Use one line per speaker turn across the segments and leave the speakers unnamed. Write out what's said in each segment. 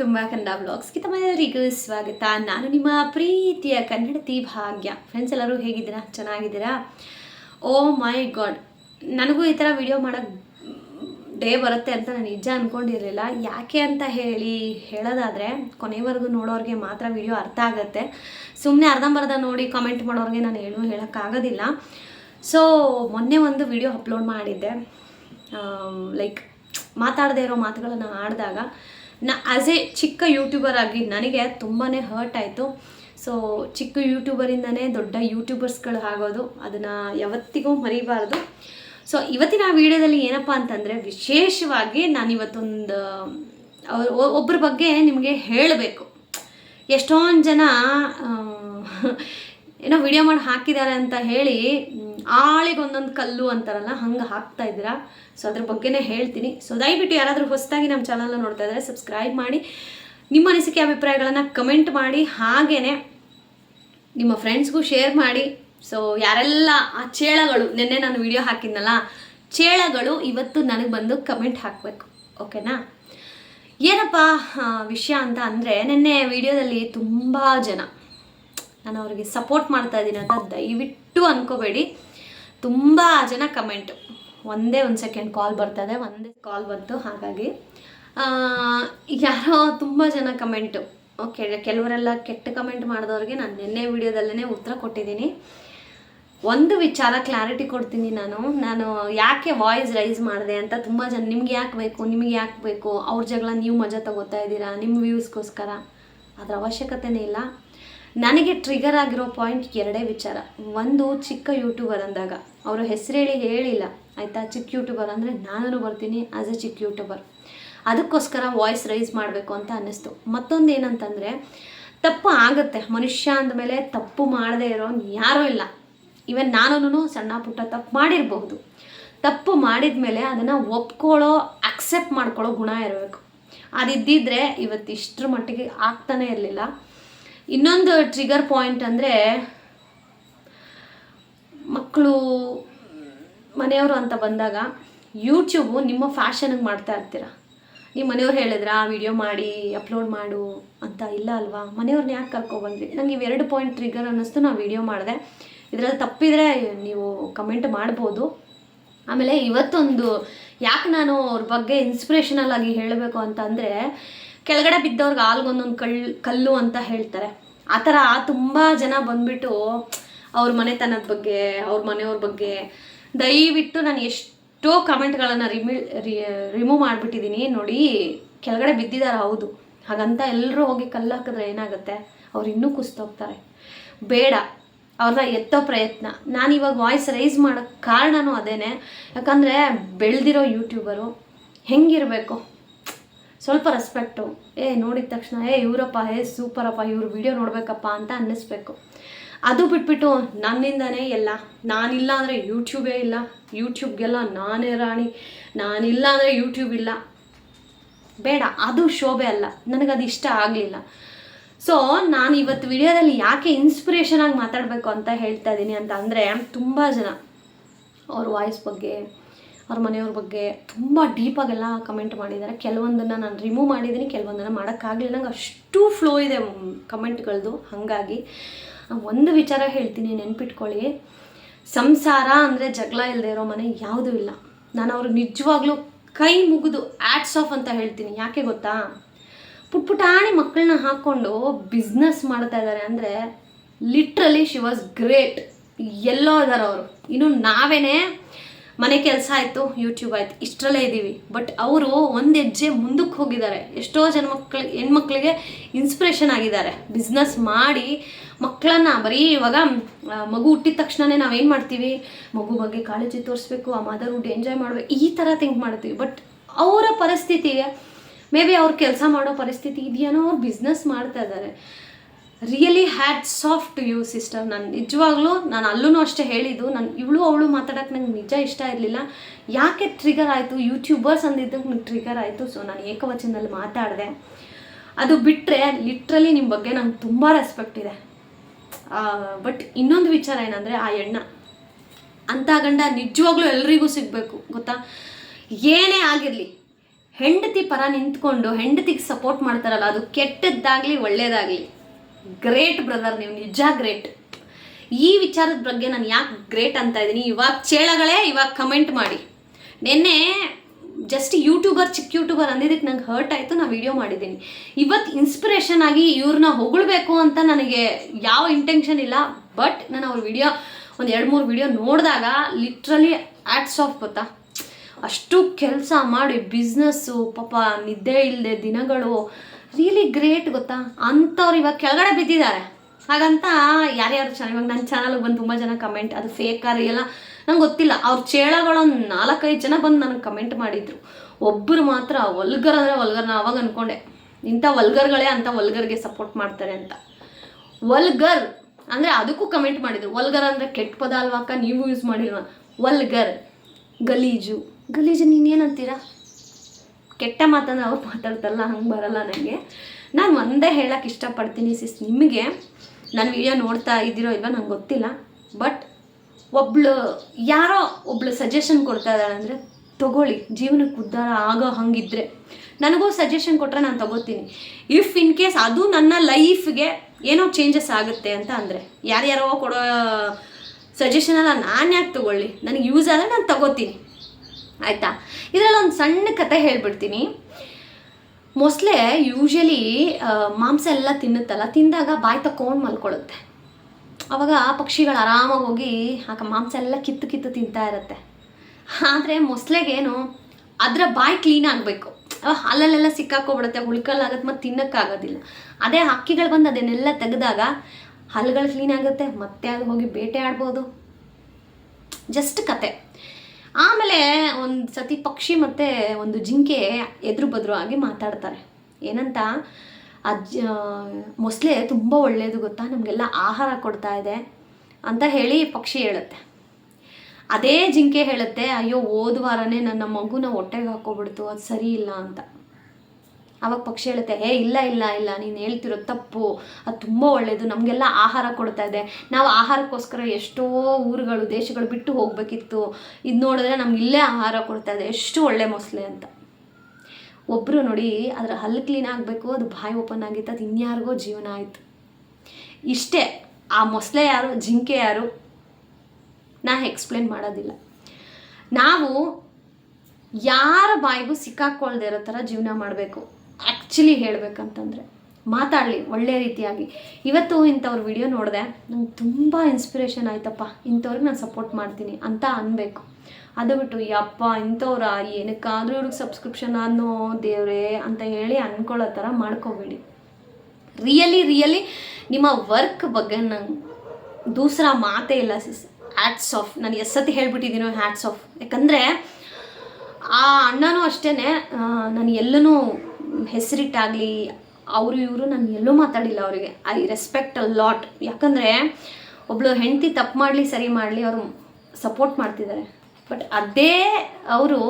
ತುಂಬ ಕನ್ನಡ ಬ್ಲಾಗ್ಸ್ಗೆ ತಮ್ಮೆಲ್ಲರಿಗೂ ಸ್ವಾಗತ. ನಾನು ನಿಮ್ಮ ಪ್ರೀತಿಯ ಕನ್ನಡತಿ ಭಾಗ್ಯ. ಫ್ರೆಂಡ್ಸ್ ಎಲ್ಲರೂ ಹೇಗಿದ್ದೀರಾ? ಚೆನ್ನಾಗಿದ್ದೀರಾ? ಓ ಮೈ ಗಾಡ್ ನನಗೂ ಈ ಥರ ವಿಡಿಯೋ ಮಾಡೋಕ್ಕೆ ಡೇ ಬರುತ್ತೆ ಅಂತ ನಾನು ನಿಜ ಅಂದ್ಕೊಂಡಿರಲಿಲ್ಲ ಯಾಕೆ ಅಂತ ಹೇಳಿ ಹೇಳೋದಾದರೆ, ಕೊನೆವರೆಗೂ ನೋಡೋರಿಗೆ ಮಾತ್ರ ವಿಡಿಯೋ ಅರ್ಥ ಆಗುತ್ತೆ. ಸುಮ್ಮನೆ ಅರ್ಧಂಬರ್ಧ ನೋಡಿ ಕಾಮೆಂಟ್ ಮಾಡೋರಿಗೆ ನಾನು ಏನೂ ಹೇಳೋಕ್ಕಾಗೋದಿಲ್ಲ. ಸೊ ಮೊನ್ನೆ ಒಂದು ವಿಡಿಯೋ ಅಪ್ಲೋಡ್ ಮಾಡಿದ್ದೆ. ಲೈಕ್ ಮಾತಾಡದೇ ಇರೋ ಮಾತುಗಳನ್ನು ಆಡಿದಾಗ ನ ಆಸ್ ಎ ಚಿಕ್ಕ ಯೂಟ್ಯೂಬರ್ ಆಗಿ ನನಗೆ ತುಂಬಾ ಹರ್ಟ್ ಆಯಿತು. ಸೊ ಚಿಕ್ಕ ಯೂಟ್ಯೂಬರಿಂದನೇ ದೊಡ್ಡ ಯೂಟ್ಯೂಬರ್ಸ್ಗಳು ಆಗೋದು, ಅದನ್ನು ಯಾವತ್ತಿಗೂ ಮರಿಬಾರ್ದು. ಸೊ ಇವತ್ತಿನ ವಿಡಿಯೋದಲ್ಲಿ ಏನಪ್ಪ ಅಂತಂದರೆ, ವಿಶೇಷವಾಗಿ ನಾನು ಇವತ್ತೊಂದು ಅವ್ರ ಒಬ್ಬರ ಬಗ್ಗೆ ನಿಮಗೆ ಹೇಳಬೇಕು. ಎಷ್ಟೊಂದು ಜನ ಏನೋ ವಿಡಿಯೋ ಮಾಡಿ ಹಾಕಿದ್ದಾರೆ ಅಂತ ಹೇಳಿ ಆಳಿಗೆ ಒಂದೊಂದು ಕಲ್ಲು ಅಂತಾರಲ್ಲ, ಹಂಗೆ ಹಾಕ್ತಾ ಇದ್ದೀರಾ? ಸೊ ಅದ್ರ ಬಗ್ಗೆನೇ ಹೇಳ್ತೀನಿ. ಸೊ ದಯವಿಟ್ಟು ಯಾರಾದರೂ ಹೊಸದಾಗಿ ನಮ್ಮ ಚಾನಲ್ನ ನೋಡ್ತಾ ಇದ್ದಾರೆ ಸಬ್ಸ್ಕ್ರೈಬ್ ಮಾಡಿ. ನಿಮ್ಮ ಅನಿಸಿಕೆ ಅಭಿಪ್ರಾಯಗಳನ್ನು ಕಮೆಂಟ್ ಮಾಡಿ. ಹಾಗೇ ನಿಮ್ಮ ಫ್ರೆಂಡ್ಸ್ಗೂ ಶೇರ್ ಮಾಡಿ. ಸೊ ಯಾರೆಲ್ಲ ಆ ಚೇಳಗಳು, ನಿನ್ನೆ ನಾನು ವಿಡಿಯೋ ಹಾಕಿದ್ನಲ್ಲ, ಚೇಳಗಳು ಇವತ್ತು ನನಗೆ ಬಂದು ಕಮೆಂಟ್ ಹಾಕಬೇಕು. ಓಕೆನಾ ಏನಪ್ಪ ವಿಷಯ ಅಂತ ಅಂದರೆ, ನಿನ್ನೆ ವಿಡಿಯೋದಲ್ಲಿ ತುಂಬ ಜನ ನಾನು ಅವ್ರಿಗೆ ಸಪೋರ್ಟ್ ಮಾಡ್ತಾ ಇದ್ದೀನಿ ಅಂತ ದಯವಿಟ್ಟು ಅನ್ಕೋಬೇಡಿ. ತುಂಬ ಜನ ಕಮೆಂಟ್ ಒಂದೇ ಒಂದು ಸೆಕೆಂಡ್ ಕಾಲ್ ಬರ್ತದೆ ಒಂದೇ ಕಾಲ್ ಬಂತು, ಹಾಗಾಗಿ ಯಾರೋ ತುಂಬ ಜನ ಕಮೆಂಟು ಓಕೆ, ಕೆಲವರೆಲ್ಲ ಕೆಟ್ಟ ಕಮೆಂಟ್ ಮಾಡಿದವ್ರಿಗೆ ನಾನು ನಿನ್ನೆ ವಿಡಿಯೋದಲ್ಲೇ ಉತ್ತರ ಕೊಟ್ಟಿದ್ದೀನಿ. ಒಂದು ವಿಚಾರ ಕ್ಲಾರಿಟಿ ಕೊಡ್ತೀನಿ ನಾನು. ನಾನು ಯಾಕೆ ವಾಯ್ಸ್ ರೈಸ್ ಮಾಡಿದೆ ಅಂತ ತುಂಬ ಜನ, ನಿಮ್ಗೆ ಯಾಕೆ ಬೇಕು, ನಿಮಗೆ ಯಾಕೆ ಬೇಕು, ಅವ್ರ ಜಗಳ ನೀವು ಮಜಾ ತಗೋತಾ ಇದ್ದೀರಾ ನಿಮ್ಮ ವ್ಯೂಸ್ಗೋಸ್ಕರ ಅದರ ಅವಶ್ಯಕತೆನೇ ಇಲ್ಲ. ನನಗೆ ಟ್ರಿಗರ್ ಆಗಿರೋ ಪಾಯಿಂಟ್ ಎರಡೇ ವಿಚಾರ. ಒಂದು ಚಿಕ್ಕ ಯೂಟ್ಯೂಬರ್ ಅಂದಾಗ ಅವರು ಹೆಸರು ಹೇಳಿ ಹೇಳಿಲ್ಲ. ಆಯಿತಾ? ಚಿಕ್ಕ ಯೂಟ್ಯೂಬರ್ ಅಂದರೆ ನಾನು ಬರ್ತೀನಿ ಆ್ಯಸ್ ಎ ಚಿಕ್ಕ ಯೂಟ್ಯೂಬರ್ ಅದಕ್ಕೋಸ್ಕರ ವಾಯ್ಸ್ ರೈಸ್ ಮಾಡಬೇಕು ಅಂತ ಅನ್ನಿಸ್ತು. ಮತ್ತೊಂದು ಏನಂತಂದರೆ, ತಪ್ಪು ಆಗುತ್ತೆ. ಮನುಷ್ಯ ಅಂದಮೇಲೆ ತಪ್ಪು ಮಾಡದೇ ಇರೋನು ಯಾರೂ ಇಲ್ಲ. ಇವನ್ ನಾನು ಸಣ್ಣ ಪುಟ್ಟ ತಪ್ಪು ಮಾಡಿರಬಹುದು. ತಪ್ಪು ಮಾಡಿದ ಮೇಲೆ ಅದನ್ನು ಒಪ್ಕೊಳ್ಳೋ ಅಕ್ಸೆಪ್ಟ್ ಮಾಡ್ಕೊಳ್ಳೋ ಗುಣ ಇರಬೇಕು. ಅದಿದ್ದಿದ್ರೆ ಇವತ್ತು ಇಷ್ಟರ ಮಟ್ಟಿಗೆ ಆಗ್ತಾನೇ ಇರಲಿಲ್ಲ. ಇನ್ನೊಂದು ಟ್ರಿಗರ್ ಪಾಯಿಂಟ್ ಅಂದರೆ ಮಕ್ಕಳು, ಮನೆಯವರು ಅಂತ ಬಂದಾಗ ಯೂಟ್ಯೂಬು ನಿಮ್ಮ ಫ್ಯಾಷನಿಗೆ ಮಾಡ್ತಾ ಇರ್ತೀರ. ನಿಮ್ಮ ಮನೆಯವ್ರು ಹೇಳಿದ್ರ ವಿಡಿಯೋ ಮಾಡಿ ಅಪ್ಲೋಡ್ ಮಾಡು ಅಂತ ಇಲ್ಲ ಅಲ್ವಾ? ಮನೆಯವ್ರನ್ನ ಯಾಕೆ ಕರ್ಕೊಬಂದ್ರಿ? ನಂಗೆ ಇವೆರಡು ಪಾಯಿಂಟ್ ಟ್ರಿಗರ್ ಅನ್ನಿಸ್ತು ನಾವು ವಿಡಿಯೋ ಮಾಡಿದೆ. ಇದರಲ್ಲಿ ತಪ್ಪಿದರೆ ನೀವು ಕಮೆಂಟ್ ಮಾಡ್ಬೋದು. ಆಮೇಲೆ ಇವತ್ತೊಂದು ಯಾಕೆ ನಾನು ಅವ್ರ ಬಗ್ಗೆ ಇನ್ಸ್ಪಿರೇಷನಲ್ ಆಗಿ ಹೇಳಬೇಕು ಅಂತ ಅಂದರೆ ಕೆಳಗಡೆ ಬಿದ್ದವ್ರಿಗೆ ಆಲ್ಗೊಂದೊಂದು ಕಲ್ಲು ಅಂತ ಹೇಳ್ತಾರೆ. ಆ ಥರ ತುಂಬ ಜನ ಬಂದ್ಬಿಟ್ಟು ಅವ್ರ ಮನೆತನದ ಬಗ್ಗೆ, ಅವ್ರ ಮನೆಯವ್ರ ಬಗ್ಗೆ ದಯವಿಟ್ಟು ನಾನು ಎಷ್ಟೋ ಕಮೆಂಟ್ಗಳನ್ನು ರಿಮಿ ರಿಮೂವ್ ಮಾಡಿಬಿಟ್ಟಿದ್ದೀನಿ ನೋಡಿ, ಕೆಳಗಡೆ ಬಿದ್ದಿದ್ದಾರೆ ಹೌದು. ಹಾಗಂತ ಎಲ್ಲರೂ ಹೋಗಿ ಕಲ್ಲು ಹಾಕಿದ್ರೆ ಏನಾಗುತ್ತೆ? ಅವ್ರು ಇನ್ನೂ ಕುಸ್ತೋಗ್ತಾರೆ ಬೇಡ. ಅವ್ರನ್ನ ಎತ್ತೋ ಪ್ರಯತ್ನ. ನಾನು ಇವಾಗ ವಾಯ್ಸ್ ರೈಸ್ ಮಾಡೋಕ್ಕೆ ಕಾರಣನೂ ಅದೇನೆ. ಯಾಕಂದರೆ ಬೆಳೆದಿರೋ ಯೂಟ್ಯೂಬರು ಹೆಂಗಿರಬೇಕು? ಸ್ವಲ್ಪ ರೆಸ್ಪೆಕ್ಟು ಏ, ನೋಡಿದ ತಕ್ಷಣ, ಏ, ಇವರಪ್ಪ, ಏ, ಸೂಪರಪ್ಪ, ಇವ್ರ ವಿಡಿಯೋ ನೋಡಬೇಕಪ್ಪ ಅಂತ ಅನ್ನಿಸ್ಬೇಕು. ಅದು ಬಿಟ್ಬಿಟ್ಟು ನನ್ನಿಂದನೇ ಎಲ್ಲ, ನಾನಿಲ್ಲ ಅಂದರೆ ಯೂಟ್ಯೂಬೇ ಇಲ್ಲ ಯೂಟ್ಯೂಬ್ಗೆಲ್ಲ ನಾನೇ ರಾಣಿ, ನಾನಿಲ್ಲ ಅಂದರೆ ಯೂಟ್ಯೂಬ್ ಇಲ್ಲ. ಬೇಡ, ಅದು ಶೋಭೆ ಅಲ್ಲ, ನನಗದು ಇಷ್ಟ ಆಗಲಿಲ್ಲ. ಸೊ ನಾನು ಇವತ್ತು ವಿಡಿಯೋದಲ್ಲಿ ಯಾಕೆ ಇನ್ಸ್ಪಿರೇಷನ್ ಆಗಿ ಮಾತಾಡಬೇಕು ಅಂತ ಹೇಳ್ತಾ ಇದ್ದೀನಿ ಅಂತ ಅಂದರೆ ತುಂಬ ಜನ ಅವ್ರ ವಾಯ್ಸ್ ಬಗ್ಗೆ ಅವ್ರ ಮನೆಯವ್ರ ಬಗ್ಗೆ ತುಂಬ ಡೀಪಾಗೆಲ್ಲ ಕಮೆಂಟ್ ಮಾಡಿದ್ದಾರೆ. ಕೆಲವೊಂದನ್ನು ನಾನು ರಿಮೂವ್ ಮಾಡಿದ್ದೀನಿ ಕೆಲವೊಂದನ್ನು ಮಾಡೋಕ್ಕಾಗಲಿಲ್ಲ ನಂಗೆ ಅಷ್ಟು ಫ್ಲೋ ಇದೆ ಕಮೆಂಟ್ಗಳದ್ದು ಹಾಗಾಗಿ ಒಂದು ವಿಚಾರ ಹೇಳ್ತೀನಿ, ನೆನ್ಪಿಟ್ಕೊಳ್ಳಿ. ಸಂಸಾರ ಅಂದರೆ ಜಗಳ ಇಲ್ಲದೆ ಇರೋ ಮನೆ ಯಾವುದೂ ಇಲ್ಲ. ನಾನು ಅವ್ರಿಗೆ ನಿಜವಾಗ್ಲೂ ಕೈ ಮುಗಿದು ಆ್ಯಡ್ಸ್ ಆಫ್ ಅಂತ ಹೇಳ್ತೀನಿ. ಯಾಕೆ ಗೊತ್ತಾ? ಪುಟ್ ಪುಟಾಣಿ ಮಕ್ಕಳನ್ನ ಹಾಕ್ಕೊಂಡು ಬಿಸ್ನೆಸ್ ಮಾಡ್ತಾ ಇದ್ದಾರೆ ಅಂದರೆ ಲಿಟ್ರಲಿ ಶಿ ವಾಸ್ ಗ್ರೇಟ್ ಎಲ್ಲೋ ಇದ್ದಾರೆ ಅವರು. ಇನ್ನು ನಾವೇನೇ ಮನೆ ಕೆಲಸ ಆಯಿತು ಯೂಟ್ಯೂಬ್ ಆಯಿತು, ಇಷ್ಟರಲ್ಲೇ ಇದ್ದೀವಿ ಬಟ್ ಅವರು ಒಂದು ಹೆಜ್ಜೆ ಮುಂದಕ್ಕೆ ಹೋಗಿದ್ದಾರೆ. ಎಷ್ಟೋ ಜನ ಮಕ್ಳು, ಹೆಣ್ಮಕ್ಳಿಗೆ ಇನ್ಸ್ಪಿರೇಷನ್ ಆಗಿದ್ದಾರೆ. ಬಿಸ್ನೆಸ್ ಮಾಡಿ ಮಕ್ಕಳನ್ನ ಬರೀ ಇವಾಗ ಮಗು ಹುಟ್ಟಿದ ತಕ್ಷಣನೇ ನಾವೇನು ಮಾಡ್ತೀವಿ? ಮಗು ಬಗ್ಗೆ ಕಾಳಜಿ ತೋರಿಸ್ಬೇಕು, ಆ ಮದರ್ಹುಡ್ ಎಂಜಾಯ್ ಮಾಡಬೇಕು, ಈ ಥರ ಥಿಂಕ್ ಮಾಡ್ತೀವಿ. ಬಟ್ ಅವರ ಪರಿಸ್ಥಿತಿಗೆ ಮೇ ಬಿ ಅವ್ರು ಕೆಲಸ ಮಾಡೋ ಪರಿಸ್ಥಿತಿ ಇದೆಯೇನೋ, ಅವ್ರು ಬಿಸ್ನೆಸ್ ಮಾಡ್ತಾ ಇದ್ದಾರೆ. ರಿಯಲಿ ಹ್ಯಾಡ್ ಸಾಫ್ಟ್ ಯು ಸಿಸ್ಟರ್ ನಾನು ನಿಜವಾಗ್ಲೂ, ನಾನು ಅಲ್ಲೂ ಅಷ್ಟೇ ಹೇಳಿದ್ದು. ನಾನು ಇವಳು ಅವಳು ಮಾತಾಡೋಕೆ ನಂಗೆ ನಿಜ ಇಷ್ಟ ಇರಲಿಲ್ಲ. ಯಾಕೆ ಟ್ರಿಗರ್ ಆಯಿತು? ಯೂಟ್ಯೂಬರ್ಸ್ ಅಂದಿದ್ದಕ್ಕೆ ನಂಗೆ ಟ್ರಿಗರ್ ಆಯಿತು. ಸೊ ನಾನು ಏಕವಚನದಲ್ಲಿ ಮಾತಾಡಿದೆ. ಅದು ಬಿಟ್ಟರೆ ಲಿಟ್ರಲಿ ನಿಮ್ಮ ಬಗ್ಗೆ ನಂಗೆ ತುಂಬ ರೆಸ್ಪೆಕ್ಟ್ ಇದೆ. ಬಟ್ ಇನ್ನೊಂದು ವಿಚಾರ ಏನಂದರೆ, ಆ ಎಣ್ಣ. ಅಂತ ಗಂಡ ನಿಜವಾಗ್ಲೂ ಎಲ್ರಿಗೂ ಸಿಗಬೇಕು, ಗೊತ್ತಾ? ಏನೇ ಆಗಿರಲಿ, ಹೆಂಡತಿ ಪರ ನಿಂತ್ಕೊಂಡು ಹೆಂಡತಿಗೆ ಸಪೋರ್ಟ್ ಮಾಡ್ತಾರಲ್ಲ, ಅದು ಕೆಟ್ಟದ್ದಾಗಲಿ, ಒಳ್ಳೇದಾಗಲಿ. ಗ್ರೇಟ್ ಬ್ರದರ್ ನೀವು ನಿಜ ಗ್ರೇಟ್ ಈ ವಿಚಾರದ ಬಗ್ಗೆ ನಾನು ಯಾಕೆ ಗ್ರೇಟ್ ಅಂತ ಇದ್ದೀನಿ, ಇವಾಗ ಚೇಳಗಳೇ ಇವಾಗ ಕಮೆಂಟ್ ಮಾಡಿ. ನಿನ್ನೆ ಜಸ್ಟ್ ಯೂಟ್ಯೂಬರ್ ಚಿಕ್ಕ ಯೂಟ್ಯೂಬರ್ ಅಂದಿದ್ದಕ್ಕೆ ನಂಗೆ ಹರ್ಟ್ ಆಯಿತು ನಾನು ವಿಡಿಯೋ ಮಾಡಿದ್ದೀನಿ. ಇವತ್ತು ಇನ್ಸ್ಪಿರೇಷನ್ ಆಗಿ ಇವ್ರನ್ನ ಹೊಗಳಬೇಕು ಅಂತ ನನಗೆ ಯಾವ ಇಂಟೆನ್ಷನ್ ಇಲ್ಲ ಬಟ್ ನಾನು ಅವ್ರ ವಿಡಿಯೋ ಒಂದು ಎರಡು ಮೂರು ವಿಡಿಯೋ ನೋಡಿದಾಗ ಲಿಟ್ರಲಿ ಆ್ಯಟ್ಸ್ ಆಫ್ ಗೊತ್ತಾ? ಅಷ್ಟು ಕೆಲಸ ಮಾಡಿ ಬಿಸ್ನೆಸ್ಸು ಪಾಪ ನಿದ್ದೆ ಇಲ್ಲದೆ ದಿನಗಳು ರಿಯಲಿ ಗ್ರೇಟ್ ಗೊತ್ತಾ? ಅಂಥವ್ರು ಇವಾಗ ಕೆಳಗಡೆ ಬಿದ್ದಿದ್ದಾರೆ. ಹಾಗಂತ ಯಾರ್ಯಾರು ಚೆನ್ನಾಗಿ ಇವಾಗ ನನ್ನ ಚಾನಲ್ಗೆ ಬಂದು ತುಂಬ ಜನ ಕಮೆಂಟ್ ಅದು ಫೇಕ್ ಎಲ್ಲ ನಂಗೆ ಗೊತ್ತಿಲ್ಲ. ಅವ್ರ ಚೇಳಗಳೊಂದು ನಾಲ್ಕೈದು ಜನ ಬಂದು ನನಗೆ ಕಮೆಂಟ್ ಮಾಡಿದ್ರು. ಒಬ್ಬರು ಮಾತ್ರ ವಲ್ಗರ್ ಅಂದರೆ ವಲ್ಗರ್ ನಾ ಅವಾಗ ಅಂದ್ಕೊಂಡೆ ಇಂಥ ವಲ್ಗರ್ಗಳೇ ಅಂತ ವಲ್ಗರ್ಗೆ ಸಪೋರ್ಟ್ ಮಾಡ್ತಾರೆ ಅಂತ. ವಲ್ಗರ್ ಅಂದರೆ ಅದಕ್ಕೂ ಕಮೆಂಟ್ ಮಾಡಿದ್ರು. ವಲ್ಗರ್ ಅಂದರೆ ಕೆಟ್ಟ ಪದ ಅಲ್ವಾಕ ನೀವು ಯೂಸ್ ಮಾಡಿಲ್ವಾ? ವಲ್ಗರ್, ಗಲೀಜು. ಗಲೀಜು ನೀನೇನಂತೀರಾ ಕೆಟ್ಟ ಮಾತನ್ನು ಅವ್ರು ಮಾತಾಡ್ತಲ್ಲ ಹಂಗೆ ಬರಲ್ಲ ನನಗೆ ನಾನು ಒಂದೇ ಹೇಳಕ್ಕೆ ಇಷ್ಟಪಡ್ತೀನಿ ಸಿಸ್ ನಿಮಗೆ. ನಾನು ವಿಡಿಯೋ ನೋಡ್ತಾ ಇದ್ದೀರೋ ಇಲ್ವಾ ನಂಗೆ ಗೊತ್ತಿಲ್ಲ. ಬಟ್ ಒಬ್ಳು, ಯಾರೋ ಒಬ್ಳು ಸಜೆಷನ್ ಕೊಡ್ತಾ ಇದ್ದಾಳೆ ಅಂದರೆ, ತಗೊಳ್ಳಿ ಜೀವನಕ್ಕೆ ಉದ್ಧಾರ ಆಗೋ ಹಂಗಿದ್ರೆ. ನನಗೂ ಸಜೆಷನ್ ಕೊಟ್ಟರೆ ನಾನು ತಗೋತೀನಿ. ಇಫ್ ಇನ್ ಕೇಸ್ ಅದು ನನ್ನ ಲೈಫ್ಗೆ ಏನೋ ಚೇಂಜಸ್ ಆಗುತ್ತೆ ಅಂತ ಅಂದರೆ, ಯಾರ್ಯಾರೋ ಕೊಡೋ ಸಜೆಷನಲ್ಲ ನಾನು ಯಾಕೆ ತಗೊಳ್ಳಿ? ನನಗೆ ಯೂಸ್ ಆದರೆ ನಾನು ತಗೋತೀನಿ. ಆಯಿತಾ? ಇದರಲ್ಲಿ ಒಂದು ಸಣ್ಣ ಕತೆ ಹೇಳ್ಬಿಡ್ತೀನಿ. ಮೊಸಳೆ ಯೂಶಲಿ ಮಾಂಸ ಎಲ್ಲ ತಿನ್ನುತ್ತಲ್ಲ, ತಿಂದಾಗ ಬಾಯಿ ತಕೊಂಡು ಮಲ್ಕೊಳ್ಳುತ್ತೆ ಅವಾಗ ಪಕ್ಷಿಗಳು ಆರಾಮಾಗಿ ಹೋಗಿ ಆಗ ಮಾಂಸ ಎಲ್ಲ ಕಿತ್ತು ಕಿತ್ತು ತಿಂತಾ ಇರುತ್ತೆ. ಆದರೆ ಮೊಸಳೆಗೇನು ಅದರ ಬಾಯಿ ಕ್ಲೀನ್ ಆಗಬೇಕು. ಹಾಲಲ್ಲೆಲ್ಲ ಸಿಕ್ಕಾಕೋಬಿಡುತ್ತೆ ಹುಳ್ಕಲ್ಲಾಗತ್ತೆ ಮತ್ತು ತಿನ್ನೋಕ್ಕಾಗೋದಿಲ್ಲ. ಅದೇ ಹಕ್ಕಿಗಳು ಬಂದು ಅದನ್ನೆಲ್ಲ ತೆಗೆದಾಗ ಹಲ್ಲುಗಳು ಕ್ಲೀನ್ ಆಗುತ್ತೆ, ಮತ್ತೆ ಅದು ಹೋಗಿ ಬೇಟೆ ಆಡ್ಬೋದು. ಜಸ್ಟ್ ಕತೆ. ಆಮೇಲೆ ಒಂದು ಸತಿ ಪಕ್ಷಿ ಮತ್ತು ಒಂದು ಜಿಂಕೆ ಎದುರು ಬದ್ರು ಆಗಿ ಮಾತಾಡ್ತಾರೆ. ಏನಂತ? ಅಜ್ಜ ಮೊಸಳೆ ತುಂಬ ಒಳ್ಳೆಯದು ಗೊತ್ತಾ? ನಮಗೆಲ್ಲ ಆಹಾರ ಕೊಡ್ತಾ ಇದೆ ಅಂತ ಹೇಳಿ ಪಕ್ಷಿ ಹೇಳುತ್ತೆ. ಅದೇ ಜಿಂಕೆ ಹೇಳುತ್ತೆ, ಅಯ್ಯೋ, ಹೋದ ವಾರನೇ ನನ್ನ ಮಗುನ ಹೊಟ್ಟೆಗೆ ಹಾಕೋಬಿಡ್ತು, ಅದು ಸರಿ ಇಲ್ಲ ಅಂತ. ಅವಾಗ ಪಕ್ಷಿ ಹೇಳುತ್ತೆ, ಹೇ, ಇಲ್ಲ ಇಲ್ಲ ಇಲ್ಲ, ನೀನು ಹೇಳ್ತಿರೋ ತಪ್ಪು. ಅದು ತುಂಬ ಒಳ್ಳೆಯದು ನಮಗೆಲ್ಲ ಆಹಾರ ಕೊಡ್ತಾ ಇದೆ. ನಾವು ಆಹಾರಕ್ಕೋಸ್ಕರ ಎಷ್ಟೋ ಊರುಗಳು, ದೇಶಗಳು ಬಿಟ್ಟು ಹೋಗಬೇಕಿತ್ತು. ಇದು ನೋಡಿದ್ರೆ ನಮ್ಗೆ ಇಲ್ಲೇ ಆಹಾರ ಕೊಡ್ತಾ ಇದೆ. ಎಷ್ಟು ಒಳ್ಳೆ ಮೊಸಳೆ ಅಂತ. ಒಬ್ಬರು ನೋಡಿ ಅದರ ಹಲ್ಲು ಕ್ಲೀನ್ ಆಗಬೇಕು, ಅದು ಬಾಯಿ ಓಪನ್ ಆಗಿತ್ತು, ಅದು ಇನ್ಯಾರಿಗೋ ಜೀವನ ಆಯಿತು. ಇಷ್ಟೇ, ಆ ಮೊಸಳೆ ಯಾರು, ಜಿಂಕೆ ಯಾರು? ನಾ ಎಕ್ಸ್ಪ್ಲೇನ್ ಮಾಡೋದಿಲ್ಲ. ನಾವು ಯಾರ ಬಾಯಿಗೂ ಸಿಕ್ಕಾಕೊಳ್ದೇ ಇರೋ ಥರ ಜೀವನ ಮಾಡಬೇಕು. ಆ್ಯಕ್ಚುಲಿ ಹೇಳಬೇಕಂತಂದರೆ ಮಾತಾಡಲಿ, ಒಳ್ಳೆ ರೀತಿಯಾಗಿ. ಇವತ್ತು ಇಂಥವ್ರ ವಿಡಿಯೋ ನೋಡಿದೆ, ನಂಗೆ ತುಂಬ ಇನ್ಸ್ಪಿರೇಷನ್ ಆಯ್ತಪ್ಪ. ಇಂಥವ್ರಿಗೆ ನಾನು ಸಪೋರ್ಟ್ ಮಾಡ್ತೀನಿ ಅಂತ ಅನ್ಬೇಕು. ಅದು ಬಿಟ್ಟು, ಯಪ್ಪ, ಇಂಥವ್ರ, ಏನಕ್ಕಾದರೂ ಇವ್ರಿಗೆ ಸಬ್ಸ್ಕ್ರಿಪ್ಷನ್ ಅನ್ನೋ ದೇವ್ರೇ ಅಂತ ಹೇಳಿ ಅಂದ್ಕೊಳ್ಳೋ ಥರ ಮಾಡ್ಕೋಬೇಡಿ. ರಿಯಲಿ ರಿಯಲಿ ನಿಮ್ಮ ವರ್ಕ್ ಬಗ್ಗೆ ನಂಗೆ ದೂಸರ ಮಾತೇ ಇಲ್ಲ ಸಿಸ್ ಹ್ಯಾಟ್ಸ್ ಆಫ್ ನಾನು ಎಷ್ಟತಿ ಹೇಳ್ಬಿಟ್ಟಿದ್ದೀನೋ ಹ್ಯಾಟ್ಸ್ ಆಫ್ ಯಾಕಂದರೆ, ಆ ಅಣ್ಣನೂ ಅಷ್ಟೇ ನಾನು ಎಲ್ಲೂ ಹೆಸರಿಟ್ಟಾಗಲಿ, ಅವರು ಇವರು ನಾನು ಎಲ್ಲೂ ಮಾತಾಡಿಲ್ಲ ಅವರಿಗೆ. ಐ ರೆಸ್ಪೆಕ್ಟ್ ಅ ಲಾಟ್ ಯಾಕಂದರೆ ಒಬ್ಳು ಹೆಂಡತಿ ತಪ್ಪು ಮಾಡಲಿ, ಸರಿ ಮಾಡಲಿ ಅವರು ಸಪೋರ್ಟ್ ಮಾಡ್ತಿದ್ದಾರೆ ಬಟ್ ಅದೇ ಅವರು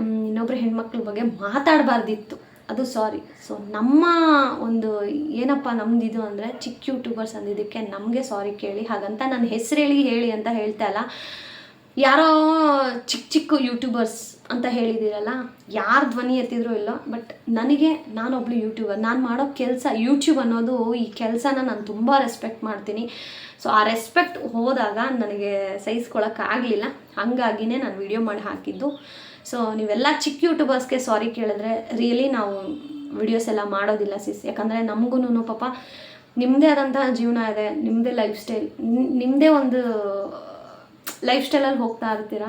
ಇನ್ನೊಬ್ಬರು ಹೆಣ್ಮಕ್ಳ ಬಗ್ಗೆ ಮಾತಾಡಬಾರ್ದಿತ್ತು. ಅದು ಸಾರಿ ಸೊ ನಮ್ಮ ಒಂದು ಏನಪ್ಪ ನಮ್ದು ಇದು ಅಂದರೆ ಚಿಕ್ಕ ಯೂಟ್ಯೂಬರ್ಸ್ ಅಂದಿದ್ದಕ್ಕೆ ನಮಗೆ ಸಾರಿ ಕೇಳಿ. ಹಾಗಂತ ನನ್ನ ಹೆಸರು ಹೇಳಿ ಹೇಳಿ ಅಂತ ಹೇಳ್ತಾ ಇಲ್ಲ ಯಾರೋ ಚಿಕ್ಕ ಚಿಕ್ಕ ಯೂಟ್ಯೂಬರ್ಸ್ ಅಂತ ಹೇಳಿದ್ದೀರಲ್ಲ, ಯಾರು ಧ್ವನಿ ಎತ್ತಿದ್ರು ಇಲ್ಲ ಬಟ್ ನನಗೆ ನಾನೊಬ್ಳು ಯೂಟ್ಯೂಬರ್ ನಾನು ಮಾಡೋ ಕೆಲಸ ಯೂಟ್ಯೂಬ್ ಅನ್ನೋದು ಈ ಕೆಲಸನ ನಾನು ತುಂಬ ರೆಸ್ಪೆಕ್ಟ್ ಮಾಡ್ತೀನಿ. ಸೊ ಆ ರೆಸ್ಪೆಕ್ಟ್ ಹೋದಾಗ ನನಗೆ ಸಹಿಸ್ಕೊಳಕ್ಕಾಗಲಿಲ್ಲ ಹಾಗಾಗಿನೇ ನಾನು ವಿಡಿಯೋ ಮಾಡಿ ಹಾಕಿದ್ದು. ಸೊ ನೀವೆಲ್ಲ ಚಿಕ್ಕ ಯೂಟ್ಯೂಬರ್ಸ್ಗೆ ಸಾರಿ ಕೇಳಿದ್ರೆ ರಿಯಲಿ ನಾವು ವಿಡಿಯೋಸ್ ಎಲ್ಲ ಮಾಡೋದಿಲ್ಲ ಸಿಸ್ ಯಾಕಂದರೆ ನಮಗೂ ಪಾಪ ನಿಮ್ಮದೇ ಆದಂತಹ ಜೀವನ ಇದೆ ನಿಮ್ಮದೇ ಲೈಫ್ ಸ್ಟೈಲ್ ನಿಮ್ಮದೇ ಒಂದು ಲೈಫ್ ಸ್ಟೈಲಲ್ಲಿ ಹೋಗ್ತಾ ಇರ್ತೀರ?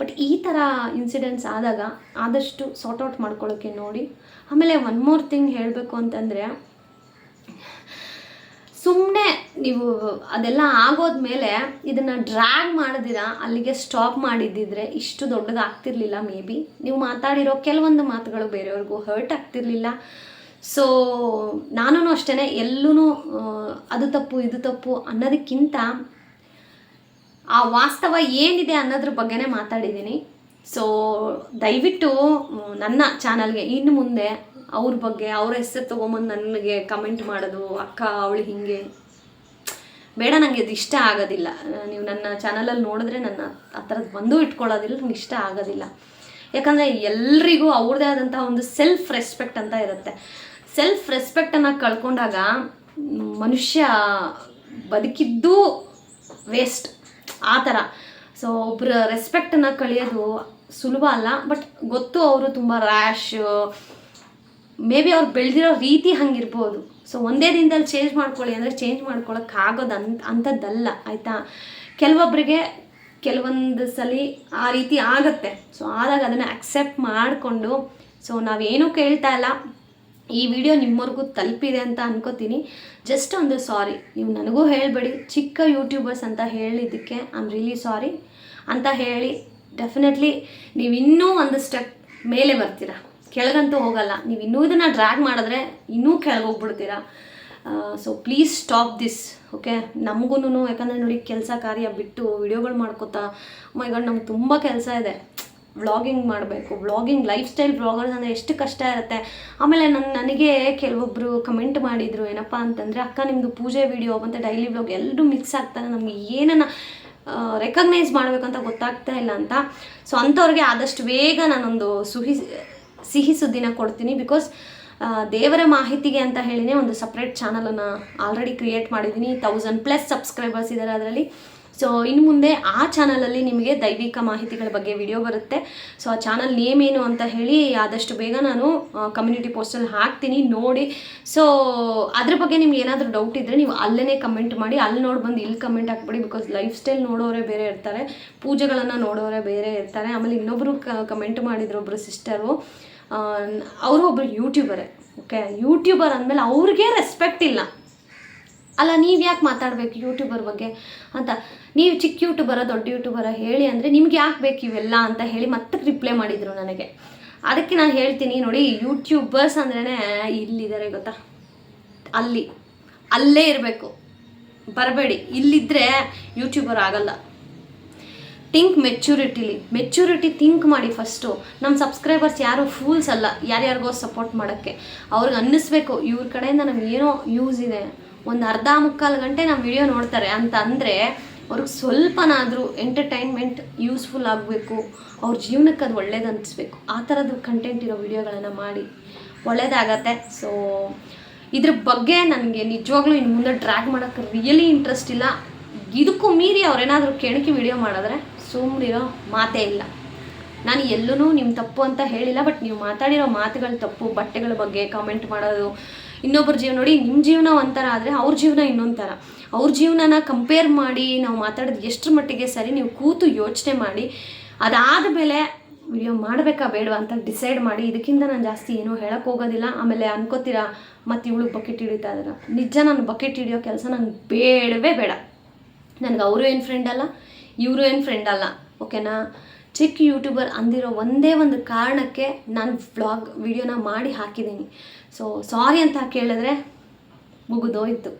ಬಟ್ ಈ ಥರ ಇನ್ಸಿಡೆಂಟ್ಸ್ ಆದಾಗ ಆದಷ್ಟು ಸಾರ್ಟ್ ಔಟ್ ಮಾಡ್ಕೊಳ್ಳೋಕ್ಕೆ ನೋಡಿ. ಆಮೇಲೆ ಒನ್ ಮೋರ್ ಥಿಂಗ್ ಹೇಳಬೇಕು ಅಂತಂದರೆ ಸುಮ್ಮನೆ ನೀವು ಅದೆಲ್ಲ ಆಗೋದ್ಮೇಲೆ ಇದನ್ನು ಡ್ರ್ಯಾಗ್ ಮಾಡಿದಿರ, ಅಲ್ಲಿಗೆ ಸ್ಟಾಪ್ ಮಾಡಿದ್ದಿದ್ರೆ ಇಷ್ಟು ದೊಡ್ಡದಾಗ್ತಿರ್ಲಿಲ್ಲ ಮೇ ಬಿ ನೀವು ಮಾತಾಡಿರೋ ಕೆಲವೊಂದು ಮಾತುಗಳು ಬೇರೆಯವ್ರಿಗೂ ಹರ್ಟ್ ಆಗ್ತಿರ್ಲಿಲ್ಲ. ಸೊ ನಾನು ಅಷ್ಟೇ ಎಲ್ಲೂ ಅದು ತಪ್ಪು, ಇದು ತಪ್ಪು ಅನ್ನೋದಕ್ಕಿಂತ ಆ ವಾಸ್ತವ ಏನಿದೆ ಅನ್ನೋದ್ರ ಬಗ್ಗೆನೇ ಮಾತಾಡಿದ್ದೀನಿ. ಸೊ ದಯವಿಟ್ಟು ನನ್ನ ಚಾನಲ್ಗೆ ಇನ್ನು ಮುಂದೆ ಅವ್ರ ಬಗ್ಗೆ, ಅವ್ರ ಹೆಸರು ತೊಗೊಂಬಂದು ನನಗೆ ಕಮೆಂಟ್ ಮಾಡೋದು, ಅಕ್ಕ, ಅವಳು ಹೀಗೆ. ಬೇಡ ನನಗೆ ಅದು ಇಷ್ಟ ಆಗೋದಿಲ್ಲ. ನೀವು ನನ್ನ ಚಾನಲಲ್ಲಿ ನೋಡಿದ್ರೆ ನನ್ನ ಆ ಥರದ್ದು ಬಂದು ಇಟ್ಕೊಳ್ಳೋದಿಲ್ಲ, ನಂಗೆ ಇಷ್ಟ ಆಗೋದಿಲ್ಲ. ಯಾಕಂದರೆ ಎಲ್ರಿಗೂ ಅವ್ರದ್ದೇ ಆದಂಥ ಒಂದು ಸೆಲ್ಫ್ ರೆಸ್ಪೆಕ್ಟ್ ಅಂತ ಇರುತ್ತೆ. ಸೆಲ್ಫ್ ರೆಸ್ಪೆಕ್ಟನ್ನು ಕಳ್ಕೊಂಡಾಗ ಮನುಷ್ಯ ಬದುಕಿದ್ದು ವೇಸ್ಟ್ ಆ ಥರ. ಸೊ ಒಬ್ಬರ ರೆಸ್ಪೆಕ್ಟನ್ನು ಕಳಿಯೋದು ಸುಲಭ ಅಲ್ಲ ಬಟ್ ಗೊತ್ತು ಅವರು ತುಂಬ ರ್ಯಾಶ್ ಮೇ ಬಿ ಅವ್ರು ಬೆಳೆದಿರೋ ರೀತಿ ಹಂಗಿರ್ಬೋದು. ಸೊ ಒಂದೇ ದಿನದಲ್ಲಿ ಚೇಂಜ್ ಮಾಡ್ಕೊಳ್ಳಿ ಅಂದರೆ ಚೇಂಜ್ ಮಾಡ್ಕೊಳ್ಳೋಕ್ಕಾಗೋದು ಅಂತ ಅಂಥದ್ದಲ್ಲ, ಆಯಿತಾ? ಕೆಲವೊಬ್ಬರಿಗೆ ಕೆಲವೊಂದು ಸಲ ಆ ರೀತಿ ಆಗುತ್ತೆ. ಸೊ ಆದಾಗ ಅದನ್ನು ಅಕ್ಸೆಪ್ಟ್ ಮಾಡಿಕೊಂಡು ಸೊ ನಾವೇನೂ ಕೇಳ್ತಾ ಇಲ್ಲ. ಈ ವಿಡಿಯೋ ನಿಮ್ಮವ್ರಿಗೂ ತಲುಪಿದೆ ಅಂತ ಅನ್ಕೋತೀನಿ. ಜಸ್ಟ್ ಒಂದು ಸಾರಿ ನೀವು ನನಗೂ ಹೇಳಬೇಡಿ. ಚಿಕ್ಕ ಯೂಟ್ಯೂಬರ್ಸ್ ಅಂತ ಹೇಳಿದ್ದಕ್ಕೆ ಐ ಆಮ್ ರಿಯಲಿ ಸಾರಿ ಅಂತ ಹೇಳಿ ಡೆಫಿನೆಟ್ಲಿ ನೀವು ಇನ್ನೂ ಒಂದು ಸ್ಟೆಪ್ ಮೇಲೆ ಬರ್ತೀರಾ. ಕೆಳಗಂತೂ ಹೋಗಲ್ಲ. ನೀವು ಇನ್ನೂ ಇದನ್ನು ಡ್ರ್ಯಾಗ್ ಮಾಡಿದ್ರೆ ಇನ್ನೂ ಕೆಳಗೆ ಹೋಗ್ಬಿಡ್ತೀರಾ. So please stop this okay ನಮಗೂ ಯಾಕಂದರೆ ನೋಡಿ, ಕೆಲಸ ಕಾರ್ಯ ಬಿಟ್ಟು ವಿಡಿಯೋಗಳು ಮಾಡ್ಕೋತಾ ಮೈಗಳು ನಮ್ಗೆ ತುಂಬ ಕೆಲಸ ಇದೆ. ವ್ಲಾಗಿಂಗ್ ಮಾಡಬೇಕು. ವ್ಲಾಗಿಂಗ್ ಲೈಫ್ ಸ್ಟೈಲ್ ವ್ಲಾಗರ್ಸ್ ಅಂದರೆ ಎಷ್ಟು ಕಷ್ಟ ಇರುತ್ತೆ. ಆಮೇಲೆ ನನ್ನ ನನಗೆ ಕೆಲವೊಬ್ಬರು ಕಮೆಂಟ್ ಮಾಡಿದರು, ಏನಪ್ಪ ಅಂತಂದರೆ, ಅಕ್ಕ ನಿಮ್ಮದು ಪೂಜೆ ವೀಡಿಯೋ ಮತ್ತು ಡೈಲಿ ವ್ಲಾಗ್ ಎಲ್ಲರೂ ಮಿಕ್ಸ್ ಆಗ್ತಾರೆ ನಮಗೆ ಏನನ್ನ ರೆಕಗ್ನೈಸ್ ಮಾಡಬೇಕಂತ ಗೊತ್ತಾಗ್ತಾ ಇಲ್ಲ ಅಂತ. ಸೊ, ಅಂಥವ್ರಿಗೆ ಆದಷ್ಟು ಬೇಗ ನಾನೊಂದು ಸುಹಿ, ಸಿಹಿ ಸುದ್ದಿನ ಕೊಡ್ತೀನಿ ಬಿಕಾಸ್ ದೇವರ ಮಾಹಿತಿಗೆ ಅಂತ ಹೇಳಿನೇ ಒಂದು ಸಪ್ರೇಟ್ ಚಾನಲನ್ನು ಆಲ್ರೆಡಿ ಕ್ರಿಯೇಟ್ ಮಾಡಿದ್ದೀನಿ. ತೌಸಂಡ್ ಪ್ಲಸ್ ಸಬ್ಸ್ಕ್ರೈಬರ್ಸ್ ಇದ್ದಾರೆ ಅದರಲ್ಲಿ. ಸೊ ಇನ್ನು ಮುಂದೆ ಆ ಚಾನಲಲ್ಲಿ ನಿಮಗೆ ದೈವಿಕ ಮಾಹಿತಿಗಳ ಬಗ್ಗೆ ವಿಡಿಯೋ ಬರುತ್ತೆ. ಸೊ ಆ ಚಾನಲ್ ನೇಮ್ ಏನು ಅಂತ ಹೇಳಿ ಆದಷ್ಟು ಬೇಗ ನಾನು ಕಮ್ಯುನಿಟಿ ಪೋಸ್ಟಲ್ಲಿ ಹಾಕ್ತೀನಿ, ನೋಡಿ. ಸೊ ಅದ್ರ ಬಗ್ಗೆ ನಿಮ್ಗೆ ಏನಾದರೂ ಡೌಟ್ ಇದ್ದರೆ ನೀವು ಅಲ್ಲೇ ಕಮೆಂಟ್ ಮಾಡಿ. ಅಲ್ಲಿ ನೋಡಿ ಬಂದು ಇಲ್ಲಿ ಕಮೆಂಟ್ ಹಾಕ್ಬಿಡಿ ಬಿಕಾಸ್ ಲೈಫ್ ಸ್ಟೈಲ್ ನೋಡೋರೇ ಬೇರೆ ಇರ್ತಾರೆ. ಪೂಜೆಗಳನ್ನು ನೋಡೋರೇ ಬೇರೆ ಇರ್ತಾರೆ. ಆಮೇಲೆ ಇನ್ನೊಬ್ಬರು ಕಮೆಂಟ್ ಮಾಡಿದ್ರು ಒಬ್ಬರು ಸಿಸ್ಟರು ಅವರು ಒಬ್ಬರು ಯೂಟ್ಯೂಬರೇ ಓಕೆ ಯೂಟ್ಯೂಬರ್ ಅಂದಮೇಲೆ ಅವ್ರಿಗೆ ರೆಸ್ಪೆಕ್ಟ್ ಇಲ್ಲ. ಅಲ್ಲ, ನೀವು ಯಾಕೆ ಮಾತಾಡಬೇಕು ಯೂಟ್ಯೂಬರ್ ಬಗ್ಗೆ ಅಂತ? ನೀವು ಚಿಕ್ಕ ಯೂಟ್ಯೂಬರ ದೊಡ್ಡ ಯೂಟ್ಯೂಬರ ಹೇಳಿ ಅಂದರೆ ನಿಮ್ಗೆ ಯಾಕೆ ಬೇಕು ಇವೆಲ್ಲ ಅಂತ ಹೇಳಿ ಮತ್ತೆ ರಿಪ್ಲೈ ಮಾಡಿದರು ನನಗೆ. ಅದಕ್ಕೆ ನಾನು ಹೇಳ್ತೀನಿ ನೋಡಿ ಯೂಟ್ಯೂಬರ್ಸ್ ಅಂದ್ರೇ ಇಲ್ಲಿದ್ದಾರೆ ಗೊತ್ತಾ? ಅಲ್ಲಿ. ಅಲ್ಲೇ ಇರಬೇಕು. ಬರಬೇಡಿ. ಇಲ್ಲಿದ್ದರೆ ಯೂಟ್ಯೂಬರ್ ಆಗಲ್ಲ. ಥಿಂಕ್ ಮೆಚ್ಯೂರಿಟಿಲಿ ಮೆಚ್ಯೂರಿಟಿ ಥಿಂಕ್ ಮಾಡಿ ಫಸ್ಟು ನಮ್ಮ ಸಬ್ಸ್ಕ್ರೈಬರ್ಸ್ ಯಾರು ಫೂಲ್ಸ್ ಅಲ್ಲ. ಯಾರ್ಯಾರಿಗೋ ಸಪೋರ್ಟ್ ಮಾಡೋಕ್ಕೆ. ಅವ್ರಿಗೆ ಅನ್ನಿಸ್ಬೇಕು. ಇವ್ರ ಕಡೆಯಿಂದ ನಮಗೇನೋ ಯೂಸ್ ಇದೆ. ಒಂದು ಅರ್ಧ ಮುಕ್ಕಾಲು ಗಂಟೆ ನಮ್ಮ ವಿಡಿಯೋ ನೋಡ್ತಾರೆ. ಅಂತ ಅಂದರೆ, ಅವ್ರಿಗೆ ಸ್ವಲ್ಪನಾದರೂ ಎಂಟರ್ಟೈನ್ಮೆಂಟ್ ಯೂಸ್ಫುಲ್ ಆಗಬೇಕು. ಅವ್ರ ಜೀವನಕ್ಕೆ ಅದು ಒಳ್ಳೇದು ಅನಿಸ್ಬೇಕು. ಆ ಥರದ್ದು ಕಂಟೆಂಟ್ ಇರೋ ವಿಡಿಯೋಗಳನ್ನು ಮಾಡಿ. ಒಳ್ಳೇದಾಗತ್ತೆ. ಸೊ ಇದ್ರ ಬಗ್ಗೆ ನನಗೆ ನಿಜವಾಗ್ಲೂ ಇನ್ನು ಮುಂದೆ ಡ್ರ್ಯಾಗ್ ಮಾಡೋಕ್ಕೆ ರಿಯಲಿ ಇಂಟ್ರೆಸ್ಟ್ ಇಲ್ಲ. ಇದಕ್ಕೂ ಮೀರಿ ಅವರೇನಾದರೂ ಕೆಣಕಿ ವಿಡಿಯೋ ಮಾಡಿದ್ರೆ ಸುಮ್ಮನಿರೋ ಮಾತೇ ಇಲ್ಲ. ನಾನು ಎಲ್ಲೂ ನಿಮ್ಮ ತಪ್ಪು ಅಂತ ಹೇಳಿಲ್ಲ, ಬಟ್ ನೀವು ಮಾತಾಡಿರೋ ಮಾತುಗಳು ತಪ್ಪು, ಬಟ್ಟೆಗಳ ಬಗ್ಗೆ ಕಾಮೆಂಟ್ ಮಾಡೋದು ಇನ್ನೊಬ್ಬರ ಜೀವನ ನೋಡಿ ನಿಮ್ಮ ಜೀವನ ಒಂಥರ ಆದರೆ ಅವ್ರ ಜೀವನ ಇನ್ನೊಂದು ಥರ. ಅವ್ರ ಜೀವನನ ಕಂಪೇರ್ ಮಾಡಿ ನಾವು ಮಾತಾಡೋದು ಎಷ್ಟರ ಮಟ್ಟಿಗೆ ಸರಿ, ನೀವು ಕೂತು ಯೋಚನೆ ಮಾಡಿ, ಅದಾದ ಮೇಲೆ ವಿಡಿಯೋ ಮಾಡಬೇಕಾ ಬೇಡವಾ ಅಂತ ಡಿಸೈಡ್ ಮಾಡಿ, ಇದಕ್ಕಿಂತ ನಾನು ಜಾಸ್ತಿ ಏನೂ ಹೇಳಕ್ಕೆ ಹೋಗೋದಿಲ್ಲ. ಆಮೇಲೆ ಅನ್ಕೋತೀರಾ, ಮತ್ತು ಇವಳು ಬಕೆಟ್ ಹಿಡಿತಾ ಇದ್ದಾರೆ? ನಿಜ ನಾನು ಬಕೆಟ್ ಹಿಡಿಯೋ ಕೆಲಸ ನಂಗೆ ಬೇಡವೇ ಬೇಡ. ನನಗೆ ಅವರು ಏನು ಫ್ರೆಂಡ್ ಅಲ್ಲ, ಇವರು ಏನು ಫ್ರೆಂಡ್ ಅಲ್ಲ ಓಕೆನಾ ಚಿಕ್ಕ ಯೂಟ್ಯೂಬರ್ ಅಂದಿರೋ ಒಂದೇ ಒಂದು ಕಾರಣಕ್ಕೆ ನಾನು ವ್ಲಾಗ್ ವಿಡಿಯೋನ ಮಾಡಿ ಹಾಕಿದ್ದೀನಿ. ಸೊ ಸಾರಿ ಅಂತ ಕೇಳಿದ್ರೆ ಮುಗಿದೋಯ್ತು.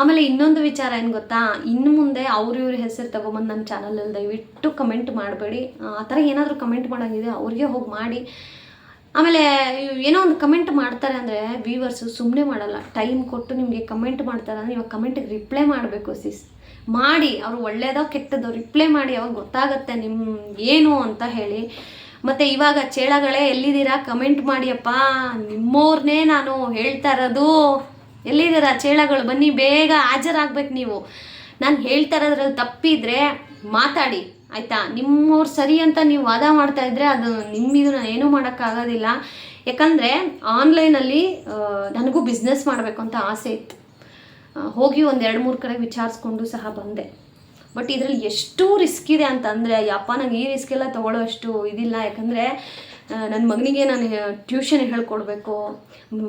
ಆಮೇಲೆ ಇನ್ನೊಂದು ವಿಚಾರ ಏನು ಗೊತ್ತಾ? ಇನ್ನು ಮುಂದೆ ಅವ್ರ ಇವ್ರ ಹೆಸರು ತೊಗೊಂಬಂದು ನನ್ನ ಚಾನಲಲ್ಲಿ ದಯವಿಟ್ಟು ಕಮೆಂಟ್ ಮಾಡಬೇಡಿ. ಆ ಥರ ಏನಾದರೂ ಕಮೆಂಟ್ ಮಾಡೋಂಗಿದೆ ಅವ್ರಿಗೆ ಹೋಗಿ ಮಾಡಿ. ಆಮೇಲೆ ಏನೋ ಒಂದು ಕಮೆಂಟ್ ಮಾಡ್ತಾರೆ ಅಂದರೆ ವ್ಯೂವರ್ಸು ಸುಮ್ಮನೆ ಮಾಡಲ್ಲ. ಟೈಮ್ ಕೊಟ್ಟು ನಿಮಗೆ ಕಮೆಂಟ್ ಮಾಡ್ತಾರೆ ಅಂದರೆ ಇವಾಗ ಕಮೆಂಟಿಗೆ ರಿಪ್ಲೈ ಮಾಡಬೇಕು ಸಿಸ್ ಮಾಡಿ, ಅವರು ಒಳ್ಳೆಯದೋ ಕೆಟ್ಟದೋ ರಿಪ್ಲೈ ಮಾಡಿ, ಅವಾಗ ಗೊತ್ತಾಗತ್ತೆ ನಿಮ್ಮ ಏನು ಅಂತ ಹೇಳಿ. ಮತ್ತು ಇವಾಗ ಚೇಳಗಳೇ ಎಲ್ಲಿದ್ದೀರಾ? ಕಮೆಂಟ್ ಮಾಡಿಯಪ್ಪ. ನಿಮ್ಮೋರ್ನೇ ನಾನು ಹೇಳ್ತಾ ಇರೋದು. ಎಲ್ಲಿದ್ದೀರಾ ಚೇಳಗಳು? ಬನ್ನಿ, ಬೇಗ ಹಾಜರಾಗ್ಬೇಕು ನೀವು. ನಾನು ಹೇಳ್ತಾ ಇರೋದ್ರಲ್ಲಿ ತಪ್ಪಿದ್ರೆ ಮಾತಾಡಿ, ಆಯಿತಾ? ನಿಮ್ಮವ್ರು ಸರಿ ಅಂತ ನೀವು ವಾದ ಮಾಡ್ತಾ ಇದ್ರೆ ಅದು ನಿಮ್ಮಿದು ನಾನು ಏನೂ ಮಾಡೋಕ್ಕಾಗೋದಿಲ್ಲ. ಯಾಕಂದರೆ ಆನ್ಲೈನಲ್ಲಿ ನನಗೂ ಬಿಸ್ನೆಸ್ ಮಾಡಬೇಕು ಅಂತ ಆಸೆ ಇತ್ತು. ಹೋಗಿ ಒಂದು ಮೂರು ಕಡೆ ವಿಚಾರಿಸ್ಕೊಂಡು ಸಹ ಬಂದೆ. ಬಟ್ ಇದರಲ್ಲಿ ಎಷ್ಟು ರಿಸ್ಕ್ ಇದೆ ಅಂತಂದರೆ, ಯಪ್ಪ, ನಂಗೆ ಈ ರಿಸ್ಕೆಲ್ಲ ತೊಗೊಳ್ಳೋ ಅಷ್ಟು ಇದಿಲ್ಲ. ಯಾಕಂದರೆ ನನ್ನ ಮಗನಿಗೆ ನಾನು ಟ್ಯೂಷನ್ ಹೇಳ್ಕೊಡ್ಬೇಕು.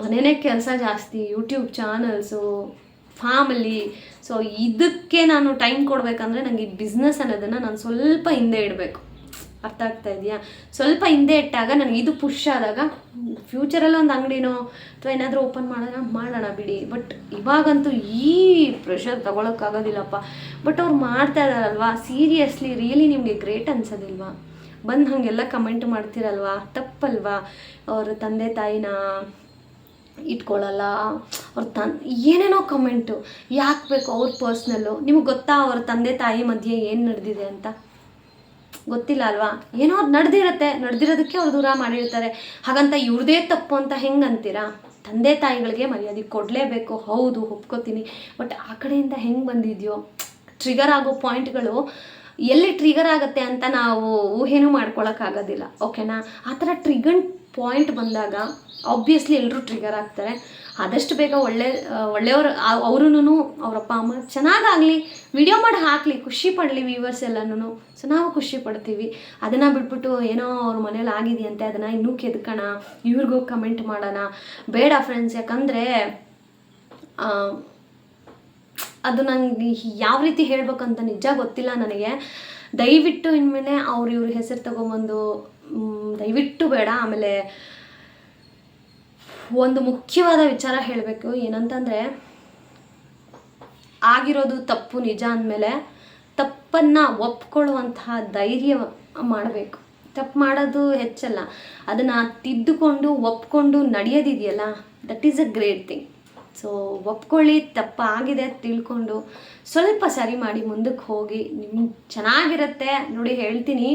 ಮನೆಯೇ ಕೆಲಸ ಜಾಸ್ತಿ ಯೂಟ್ಯೂಬ್ ಚಾನಲ್ಸು ಫ್ಯಾಮಿಲಿ ಸೊ ಇದಕ್ಕೆ ನಾನು ಟೈಮ್ ಕೊಡಬೇಕಂದ್ರೆ ನನಗೆ ಈ ಬಿಸ್ನೆಸ್ ಅನ್ನೋದನ್ನು ನಾನು ಸ್ವಲ್ಪ ಹಿಂದೆ ಇಡಬೇಕು. ಅರ್ಥ ಆಗ್ತಾ ಇದೆಯಾ? ಸ್ವಲ್ಪ ಹಿಂದೆ ಇಟ್ಟಾಗ ನನಗೆ ಇದು ಪುಷ್ ಆದಾಗ ಫ್ಯೂಚರಲ್ಲಿ ಒಂದು ಅಂಗಡಿನೋ ಅಥವಾ ಏನಾದರೂ ಓಪನ್ ಮಾಡೋಣ ಮಾಡೋಣ ಬಿಡಿ. ಬಟ್ ಇವಾಗಂತೂ ಈ ಪ್ರೆಷರ್ ತಗೊಳಕ್ಕಾಗೋದಿಲ್ಲಪ್ಪ ಬಟ್ ಅವ್ರು ಮಾಡ್ತಾ ಇದಾರಲ್ವಾ? ಸೀರಿಯಸ್ಲಿ ರಿಯಲಿ ನಿಮಗೆ ಗ್ರೇಟ್ ಅನ್ಸೋದಿಲ್ವಾ? ಬಂದು ಹಾಗೆಲ್ಲ ಕಮೆಂಟ್ ಮಾಡ್ತೀರಲ್ವಾ? ತಪ್ಪಲ್ವಾ? ಅವ್ರ ತಂದೆ ತಾಯಿನ ಇಟ್ಕೊಳ್ಳಲ್ಲ ಅವ್ರ ತನ್, ಏನೇನೋ ಕಮೆಂಟು ಯಾಕೆ ಬೇಕು? ಅವ್ರ ಪರ್ಸ್ನಲ್ಲು ನಿಮಗೆ ಗೊತ್ತಾ ಅವ್ರ ತಂದೆ ತಾಯಿ ಮಧ್ಯೆ ಏನು ನಡೆದಿದೆ ಅಂತ? ಗೊತ್ತಿಲ್ಲ ಅಲ್ವಾ? ಏನೋ ಅದು ನಡೆದಿರುತ್ತೆ. ನಡೆದಿರೋದಕ್ಕೆ ಅವ್ರು ದೂರ ಮಾಡಿರ್ತಾರೆ. ಹಾಗಂತ ಇವ್ರದೇ ತಪ್ಪು ಅಂತ ಹೆಂಗಂತೀರಾ? ತಂದೆ ತಾಯಿಗಳಿಗೆ ಮರ್ಯಾದೆ ಕೊಡಲೇಬೇಕು. ಹೌದು, ಒಪ್ಕೋತೀನಿ. ಬಟ್ ಆ ಕಡೆಯಿಂದ ಹೆಂಗೆ ಬಂದಿದೆಯೋ? ಟ್ರಿಗರ್ ಆಗೋ ಪಾಯಿಂಟ್ಗಳು ಎಲ್ಲಿ ಟ್ರಿಗರ್ ಆಗುತ್ತೆ ಅಂತ ನಾವು ಊಹೆನೂ ಮಾಡ್ಕೊಳಕ್ಕಾಗೋದಿಲ್ಲ. ಓಕೆನಾ ಆ ಥರ ಟ್ರಿಗನ್ ಪಾಯಿಂಟ್ ಬಂದಾಗ ಆಬ್ವಿಯಸ್ಲಿ ಎಲ್ಲರೂ ಟ್ರಿಗರ್ ಆಗ್ತಾರೆ. ಆದಷ್ಟು ಬೇಗ ಒಳ್ಳೆ ಒಳ್ಳೆಯವ್ರು ಅವ್ರೂ ಅವರಪ್ಪ ಅಮ್ಮ ಚೆನ್ನಾಗಾಗಲಿ ವಿಡಿಯೋ ಮಾಡಿ ಹಾಕಲಿ, ಖುಷಿ ಪಡಲಿ ವ್ಯೂವರ್ಸ್ ಎಲ್ಲನೂ ಸೊ ನಾವು ಖುಷಿ ಪಡ್ತೀವಿ. ಅದನ್ನು ಬಿಟ್ಬಿಟ್ಟು ಏನೋ ಅವ್ರ ಮನೇಲಿ ಆಗಿದೆಯಂತೆ, ಅದನ್ನು ಇನ್ನೂ ಕೆದ್ಕೋಣ, ಇವ್ರಿಗೂ ಕಮೆಂಟ್ ಮಾಡೋಣ. ಬೇಡ ಫ್ರೆಂಡ್ಸ್ ಯಾಕಂದರೆ ಅದು ನನಗೆ ಯಾವ ರೀತಿ ಹೇಳಬೇಕಂತ ನಿಜ ಗೊತ್ತಿಲ್ಲ ನನಗೆ. ದಯವಿಟ್ಟು ಇನ್ಮೇಲೆ ಅವ್ರು ಇವ್ರ ಹೆಸರು ತಗೊಂಬಂದು ದಯವಿಟ್ಟು ಬೇಡ. ಆಮೇಲೆ ಒಂದು ಮುಖ್ಯವಾದ ವಿಚಾರ ಹೇಳಬೇಕು ಏನಂತಂದರೆ, ಆಗಿರೋದು ತಪ್ಪು ನಿಜ ಅಂದಮೇಲೆ ತಪ್ಪನ್ನು ಒಪ್ಕೊಳ್ಳುವಂತಹ ಧೈರ್ಯ ಮಾಡಬೇಕು. ತಪ್ಪು ಮಾಡೋದು ಹೆಚ್ಚಲ್ಲ. ಅದನ್ನು ತಿದ್ದುಕೊಂಡು, ಒಪ್ಕೊಂಡು ನಡೆಯೋದಿದೆಯಲ್ಲ that is a great thing so ಒಪ್ಕೊಳ್ಳಿ, ತಪ್ಪಾಗಿದೆ ತಿಳ್ಕೊಂಡು ಸ್ವಲ್ಪ ಸರಿ ಮಾಡಿ, ಮುಂದಕ್ಕೆ ಹೋಗಿ, ನಿಮ್ಗೆ ಚೆನ್ನಾಗಿರುತ್ತೆ. ನೋಡಿ, ಹೇಳ್ತೀನಿ.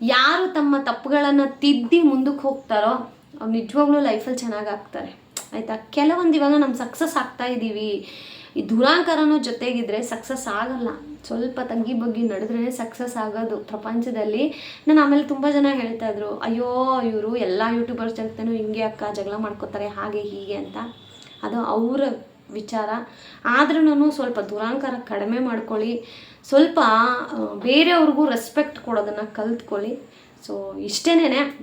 ಯಾರು ತಮ್ಮ ತಪ್ಪುಗಳನ್ನು ತಿದ್ದಿ ಮುಂದಕ್ಕೆ ಹೋಗ್ತಾರೋ, ಅವ್ರು ನಿಜವಾಗ್ಲೂ ಲೈಫಲ್ಲಿ ಚೆನ್ನಾಗಾಗ್ತಾರೆ ಆಯಿತಾ? ಕೆಲವೊಂದು ಇವಾಗ ನಮ್ಮ ಸಕ್ಸಸ್ ಆಗ್ತಾ ಇದ್ದೀವಿ ಈ ದುರಾಂಕಾರನೂ ಜೊತೆಗಿದ್ರೆ ಸಕ್ಸಸ್ ಆಗಲ್ಲ. ಸ್ವಲ್ಪ ತಂಗಿ ಬಗ್ಗಿ ನಡೆದ್ರೇ ಸಕ್ಸಸ್ ಆಗೋದು ಪ್ರಪಂಚದಲ್ಲಿ. ನಾನು ಆಮೇಲೆ ತುಂಬ ಜನ ಹೇಳ್ತಾ ಇದ್ರು, ಅಯ್ಯೋ, ಇವರು ಎಲ್ಲ ಯೂಟ್ಯೂಬರ್ಸ್ ಜೊತೆನೂ ಹಿಂಗೆ ಅಕ್ಕ ಜಗಳ ಮಾಡ್ಕೋತಾರೆ, ಹಾಗೆ ಹೀಗೆ ಅಂತ. ಅದು ಅವರ ವಿಚಾರ. ಆದ್ರೂ ಸ್ವಲ್ಪ ದುರಾಂಕಾರ ಕಡಿಮೆ ಮಾಡ್ಕೊಳ್ಳಿ. ಸ್ವಲ್ಪ ಬೇರೆಯವ್ರಿಗೂ ರೆಸ್ಪೆಕ್ಟ್ ಕೊಡೋದನ್ನು ಕಲ್ತ್ಕೊಳ್ಳಿ. ಸೊ ಇಷ್ಟೇನೆ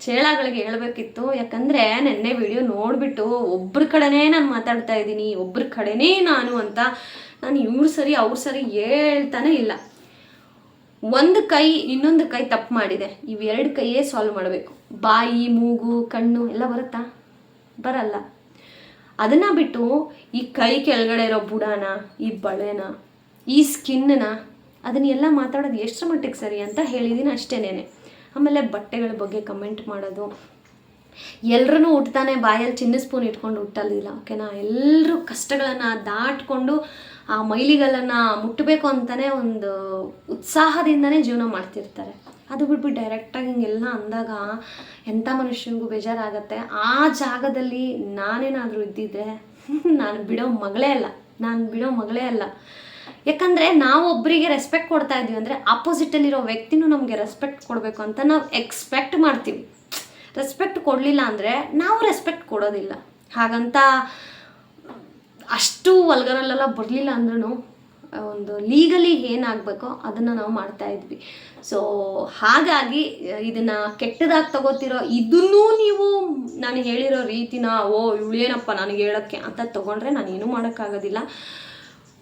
ಚೇಳಗಳಿಗೆ ಹೇಳಬೇಕಿತ್ತು. ಯಾಕಂದರೆ, ನೆನ್ನೆ ವಿಡಿಯೋ ನೋಡಿಬಿಟ್ಟು ಒಬ್ಬರ ಕಡೆನೇ ನಾನು ಮಾತಾಡ್ತಾ ಇದ್ದೀನಿ ಒಬ್ಬರ ಕಡೆನೇ ನಾನು ಅಂತ ನಾನು ಇವ್ರ ಸರಿ, ಅವ್ರ ಸರಿ ಹೇಳ್ತಾನೆ ಇಲ್ಲ. ಒಂದು ಕೈ, ಇನ್ನೊಂದು ಕೈ ತಪ್ಪು ಮಾಡಿದೆ. ಇವೆರಡು ಕೈಯೇ ಸಾಲ್ವ್ ಮಾಡಬೇಕು. ಬಾಯಿ, ಮೂಗು, ಕಣ್ಣು ಎಲ್ಲ ಬರುತ್ತಾ? ಬರಲ್ಲ. ಅದನ್ನು ಬಿಟ್ಟು ಈ ಕೈ ಕೆಳಗಡೆ ಇರೋ ಬುಡಾನ, ಈ ಬಳೆನ, ಈ ಸ್ಕಿನ್ನ ಅದನ್ನೆಲ್ಲ ಮಾತಾಡೋದು ಎಷ್ಟರ ಮಟ್ಟಿಗೆ ಸರಿ ಅಂತ ಹೇಳಿದ್ದೀನಿ ಅಷ್ಟೇನೆ ಆಮೇಲೆ ಬಟ್ಟೆಗಳ ಬಗ್ಗೆ ಕಮೆಂಟ್ ಮಾಡೋದು. ಎಲ್ಲರೂ ಹುಟ್ಟತಾನೆ ಬಾಯಲ್ಲಿ ಚಿನ್ನ ಸ್ಪೂನ್ ಇಟ್ಕೊಂಡು ಹುಟ್ಟಲಿಲ್ಲ ಓಕೆನಾ ಎಲ್ಲರೂ ಕಷ್ಟಗಳನ್ನು ದಾಟ್ಕೊಂಡು ಆ ಮೈಲಿಗಳನ್ನು ಮುಟ್ಟಬೇಕು ಅಂತಲೇ ಒಂದು ಉತ್ಸಾಹದಿಂದನೇ ಜೀವನ ಮಾಡ್ತಿರ್ತಾರೆ. ಅದು ಬಿಟ್ಬಿಟ್ಟು ಡೈರೆಕ್ಟಾಗಿ ಹಿಂಗೆಲ್ಲ ಅಂದಾಗ ಎಂಥ ಮನುಷ್ಯನಿಗೂ ಬೇಜಾರಾಗತ್ತೆ. ಆ ಜಾಗದಲ್ಲಿ ನಾನೇನಾದರೂ ಇದ್ದಿದ್ದೆ ನಾನು ಬಿಡೋ ಮಗಳೇ ಅಲ್ಲ. ನಾನು ಬಿಡೋ ಮಗಳೇ ಅಲ್ಲ. ಯಾಕಂದರೆ ನಾವು ಒಬ್ಬರಿಗೆ ರೆಸ್ಪೆಕ್ಟ್ ಕೊಡ್ತಾ ಇದ್ದೀವಿ ಅಂದರೆ ಆಪೋಸಿಟಲ್ಲಿರೋ ವ್ಯಕ್ತಿನೂ ನಮಗೆ ರೆಸ್ಪೆಕ್ಟ್ ಕೊಡಬೇಕು ಅಂತ ನಾವು ಎಕ್ಸ್ಪೆಕ್ಟ್ ಮಾಡ್ತೀವಿ. ರೆಸ್ಪೆಕ್ಟ್ ಕೊಡಲಿಲ್ಲ ಅಂದರೆ ನಾವು ರೆಸ್ಪೆಕ್ಟ್ ಕೊಡೋದಿಲ್ಲ. ಹಾಗಂತ ಅಷ್ಟು ಒಲ್ಗರಲ್ಲೆಲ್ಲ ಬರಲಿಲ್ಲ ಅಂದ್ರೂ ಒಂದು ಲೀಗಲಿ ಏನಾಗಬೇಕೋ ಅದನ್ನು ನಾವು ಮಾಡ್ತಾ ಇದ್ವಿ. ಸೊ ಹಾಗಾಗಿ ಇದನ್ನು ಕೆಟ್ಟದಾಗಿ ತಗೋತಿರೋ, ಇದನ್ನೂ ನೀವು ನಾನು ಹೇಳಿರೋ ರೀತಿನ, ಓ, ಇವಳೇನಪ್ಪ ನನಗೆ ಹೇಳೋಕ್ಕೆ ಅಂತ ತೊಗೊಂಡ್ರೆ ನಾನು ಏನೂ ಮಾಡೋಕ್ಕಾಗೋದಿಲ್ಲ.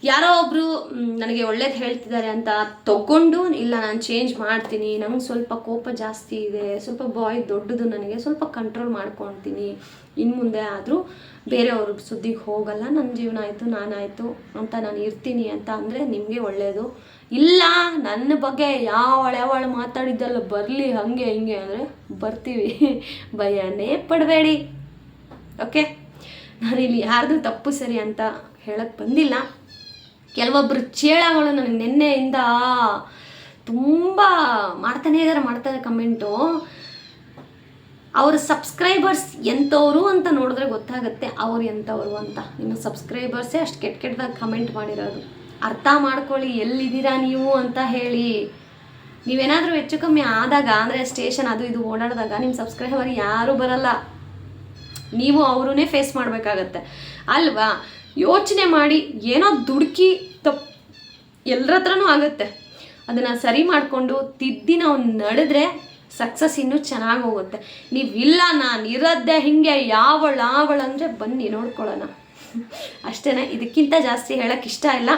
ಯಾರೋ ಒಬ್ಬರು ನನಗೆ ಒಳ್ಳೇದು ಹೇಳ್ತಿದ್ದಾರೆ ಅಂತ ತಗೊಂಡು, ಇಲ್ಲ, ನಾನು ಚೇಂಜ್ ಮಾಡ್ತೀನಿ, ನಂಗೆ ಸ್ವಲ್ಪ ಕೋಪ ಜಾಸ್ತಿ ಇದೆ, ಸ್ವಲ್ಪ ಬಾಯ್ ದೊಡ್ಡದು ನನಗೆ, ಸ್ವಲ್ಪ ಕಂಟ್ರೋಲ್ ಮಾಡ್ಕೊತೀನಿ ಇನ್ನು ಮುಂದೆ ಆದರೂ ಬೇರೆಯವ್ರ ಸುದ್ದಿಗೆ ಹೋಗಲ್ಲ ನನ್ನ ಜೀವನ ಆಯಿತು ನಾನಾಯಿತು ಅಂತ ನಾನು ಇರ್ತೀನಿ ಅಂತ ಅಂದರೆ ನಿಮಗೆ ಒಳ್ಳೆಯದು ಇಲ್ಲ ನನ್ನ ಬಗ್ಗೆ ಯಾವ ಯಾವಳು ಮಾತಾಡಿದ್ದಲ್ಲ ಬರಲಿ, ಹಾಗೆ, ಹಿಂಗೆ ಅಂದರೆ ಬರ್ತೀವಿ. ಭಯನೇ ಪಡಬೇಡಿ. ಓಕೆ? ನಾನಿಲ್ಲಿ ಯಾರ್ದು ತಪ್ಪು ಸರಿ ಅಂತ ಹೇಳಕ್ಕೆ ಬಂದಿಲ್ಲ. ಕೆಲವೊಬ್ಬರು ಚೇಳಗಳು ನನಗೆ ನಿನ್ನೆಯಿಂದ ತುಂಬ ಮಾಡ್ತಾನೇ ಇದ್ದಾರೆ ಮಾಡ್ತಾರೆ ಕಮೆಂಟು ಅವ್ರ ಸಬ್ಸ್ಕ್ರೈಬರ್ಸ್ ಎಂಥವ್ರು ಅಂತ ನೋಡಿದ್ರೆ ಗೊತ್ತಾಗುತ್ತೆ ಅವ್ರು ಎಂಥವ್ರು ಅಂತ. ನಿಮ್ಮ ಸಬ್ಸ್ಕ್ರೈಬರ್ಸೇ ಅಷ್ಟು ಕೆಟ್ಟ ಕೆಟ್ಟದಾಗ ಕಮೆಂಟ್ ಮಾಡಿರೋದು. ಅರ್ಥ ಮಾಡ್ಕೊಳ್ಳಿ, ಎಲ್ಲಿದ್ದೀರಾ ನೀವು ಅಂತ ಹೇಳಿ. ನೀವೇನಾದರೂ ಹೆಚ್ಚು ಕಮ್ಮಿ ಆದಾಗ, ಅಂದರೆ ಸ್ಟೇಷನ್ ಅದು ಇದು ಓಡಾಡಿದಾಗ ನಿಮ್ಮ ಸಬ್ಸ್ಕ್ರೈಬರ್ ಯಾರೂ ಬರಲ್ಲ. ನೀವು ಅವರೂ ಫೇಸ್ ಮಾಡಬೇಕಾಗತ್ತೆ. ಅಲ್ವಾ? ಯೋಚನೆ ಮಾಡಿ, ಏನೋ ದುಡುಕಿ ತಪ್ಪು ಎಲ್ಲರ ಹತ್ರನೂ ಆಗುತ್ತೆ. ಅದನ್ನು ಸರಿ ಮಾಡಿಕೊಂಡು ತಿದ್ದಿ ನಾವು ನಡೆದ್ರೆ ಸಕ್ಸಸ್ ಇನ್ನೂ ಚೆನ್ನಾಗಿ ಹೋಗುತ್ತೆ. ನೀವು ಇಲ್ಲ ನಾನು ಇರೋದೆ ಹಿಂಗೆ, ಯಾವಳು ಆವಳು ಅಂದರೆ ಬನ್ನಿ ನೋಡ್ಕೊಳ್ಳೋಣ. ಅಷ್ಟೇ ಇದಕ್ಕಿಂತ ಜಾಸ್ತಿ ಹೇಳೋಕ್ಕೆ ಇಷ್ಟ ಇಲ್ಲ.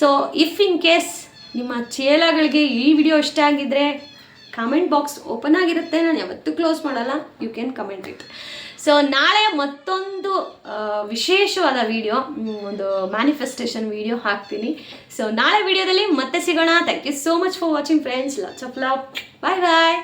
ಸೊ ಇಫ್ ಇನ್ ಕೇಸ್ ನಿಮ್ಮ ಚೇಲಗಳಿಗೆ ಈ ವಿಡಿಯೋ ಇಷ್ಟ ಆಗಿದ್ರೆ ಕಾಮೆಂಟ್ ಬಾಕ್ಸ್ ಓಪನ್ ಆಗಿರುತ್ತೆ. ನಾನು ಯಾವತ್ತೂ ಕ್ಲೋಸ್ ಮಾಡಲ್ಲ. You can comment it so ನಾಳೆ ಮತ್ತೊಂದು ವಿಶೇಷವಾದ ವಿಡಿಯೋ ಒಂದು ಮ್ಯಾನಿಫೆಸ್ಟೇಷನ್ ವಿಡಿಯೋ ಹಾಕ್ತೀನಿ. ಸೊ ನಾಳೆ ವಿಡಿಯೋದಲ್ಲಿ ಮತ್ತೆ ಸಿಗೋಣ. Thank you so much for watching friends lots of love bye bye